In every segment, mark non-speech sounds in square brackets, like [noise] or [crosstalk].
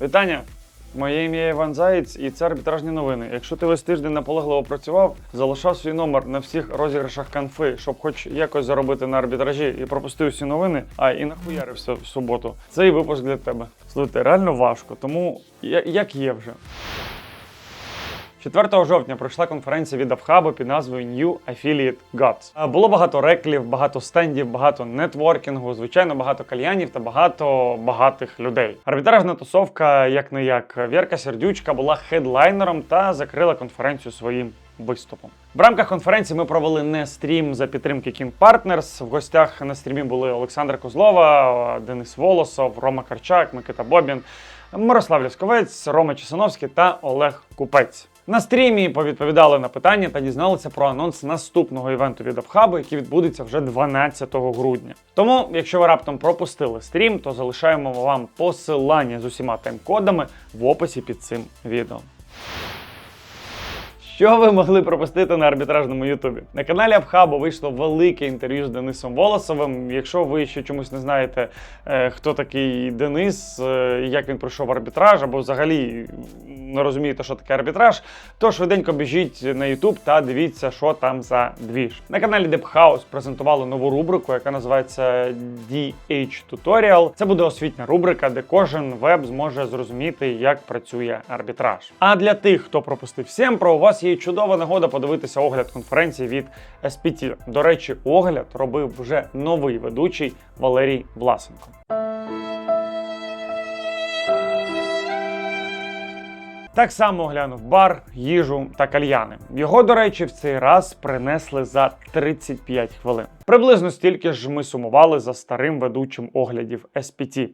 Вітання! Моє ім'я Іван Заєць і це арбітражні новини. Якщо ти весь тиждень наполегливо працював, залишав свій номер на всіх розіграшах канфи, щоб хоч якось заробити на арбітражі і пропустив всі новини, а і нахуярився в суботу. Цей випуск для тебе. Слухайте, реально важко, тому як є вже. 4 жовтня пройшла конференція від Авхабу під назвою New Affiliate Gods. Було багато реклів, багато стендів, багато нетворкінгу, звичайно, багато кальянів та багато багатих людей. Арбітражна тусовка, як не як Вірка Сердючка, була хедлайнером та закрила конференцію своїм виступом. В рамках конференції ми провели не стрім за підтримки King Partners. В гостях на стрімі були Олександр Козлова, Денис Волосов, Рома Карчак, Микита Бобін, Мирослав Лясковець, Рома Чесановський та Олег Купець. На стрімі повідповідали на питання та дізналися про анонс наступного івенту від Апхабу, який відбудеться вже 12 грудня. Тому, якщо ви раптом пропустили стрім, то залишаємо вам посилання з усіма тайм-кодами в описі під цим відео. Що ви могли пропустити на арбітражному Ютубі? На каналі Абхабу вийшло велике інтерв'ю з Денисом Волосовим. Якщо ви ще чомусь не знаєте, е, хто такий Денис, е, як він пройшов арбітраж, або взагалі не розумієте, що таке арбітраж, то швиденько біжіть на Ютуб та дивіться, що там за двіж. На каналі House презентували нову рубрику, яка називається DH Tutorial. Це буде освітня рубрика, де кожен веб зможе зрозуміти, як працює арбітраж. А для тих, хто пропустив Сємпро, у вас є чудова нагода подивитися огляд конференції від SPT. До речі, огляд робив вже новий ведучий Валерій Власенко. Так само оглянув бар, їжу та кальяни. Його, до речі, в цей раз принесли за 35 хвилин. Приблизно стільки ж ми сумували за старим ведучим оглядів SPT.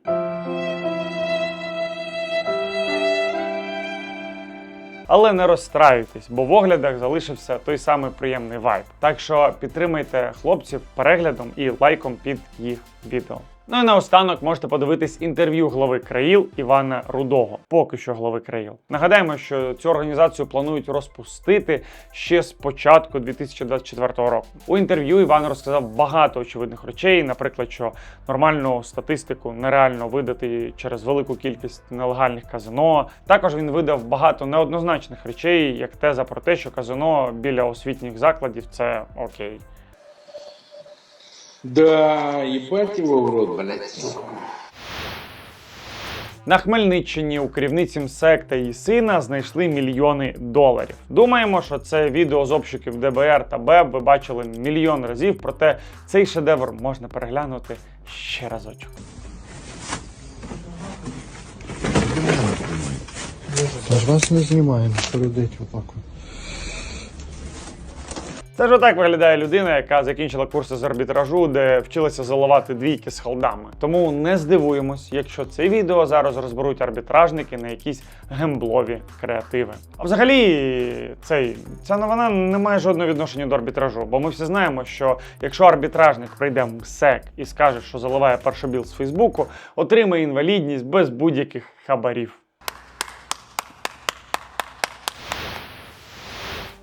Але не розстраюйтесь, бо в оглядах залишився той самий приємний вайб. Так що підтримайте хлопців переглядом і лайком під їх відео. Ну і наостанок можете подивитись інтерв'ю глави Країл Івана Рудого, поки що глави Країл. Нагадаємо, що цю організацію планують розпустити ще з початку 2024 року. У інтерв'ю Іван розказав багато очевидних речей, наприклад, що нормальну статистику нереально видати через велику кількість нелегальних казино. Також він видав багато неоднозначних речей, як теза про те, що казино біля освітніх закладів це окей. Да, ебать его в рот, блядь. На Хмельниччині у керівниці МСЕК та її сина знайшли мільйони доларів. Думаємо, що це відео з обшуків ДБР та БЕБ ви бачили мільйон разів, проте цей шедевр можна переглянути ще разочок. Та ж вас не знімаємо, передить отак. от. Це ж отак виглядає людина, яка закінчила курси з арбітражу, де вчилася заливати двійки з халдами. Тому не здивуємось, якщо це відео зараз розберуть арбітражники на якісь гемблові креативи. А взагалі, цей ця новина не має жодного відношення до арбітражу, бо ми всі знаємо, що якщо арбітражник прийде в МСЕК і скаже, що заливає першобіл з Фейсбуку, отримає інвалідність без будь-яких хабарів.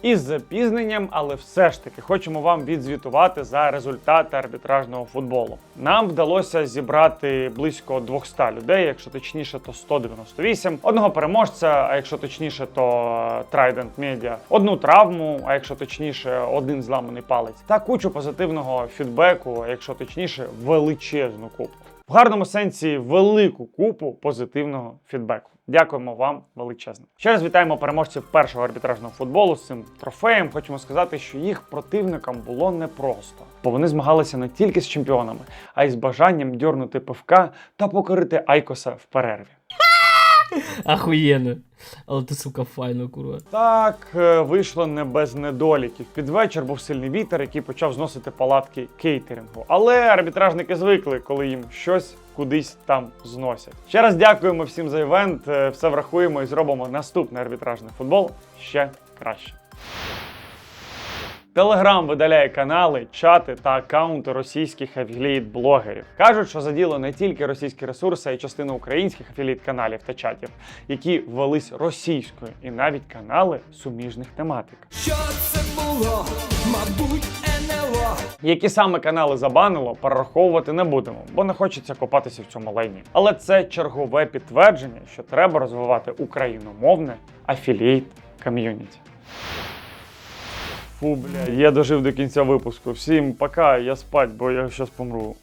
Із запізненням, але все ж таки хочемо вам відзвітувати за результати арбітражного футболу. Нам вдалося зібрати близько 200 людей, якщо точніше, то 198. Одного переможця, а якщо точніше, то Trident Media. Одну травму, а якщо точніше, один зламаний палець. Та кучу позитивного фідбеку, а якщо точніше, величезну кубку. В гарному сенсі велику купу позитивного фідбеку. Дякуємо вам величезно. Ще раз вітаємо переможців першого арбітражного футболу з цим трофеєм. Хочемо сказати, що їх противникам було непросто, бо вони змагалися не тільки з чемпіонами, а й з бажанням дьорнути пивка та покорити Айкоса в перерві. [laughs] Ахуєнно. Але ти, сука, файно, курва. Так е, вийшло не без недоліків. Під вечір був сильний вітер, який почав зносити палатки кейтерингу. Але арбітражники звикли, коли їм щось кудись там зносять. Ще раз дякуємо всім за івент. е, Все врахуємо і зробимо наступний арбітражний футбол ще краще. Телеграм видаляє канали, чати та акаунти російських афілієт-блогерів. Кажуть, що заділо не тільки російські ресурси, а й частину українських афілієт-каналів та чатів, які велись російською, і навіть канали суміжних тематик. Що це було? Мабуть, НЛО Які саме канали забанило, перераховувати не будемо, бо не хочеться копатися в цьому лайні. Але це чергове підтвердження, що треба розвивати україномовне афілієт ком'юніті. Фу, бля, я дожив до кінця випуску. Всім пока, я спать, бо я зараз помру.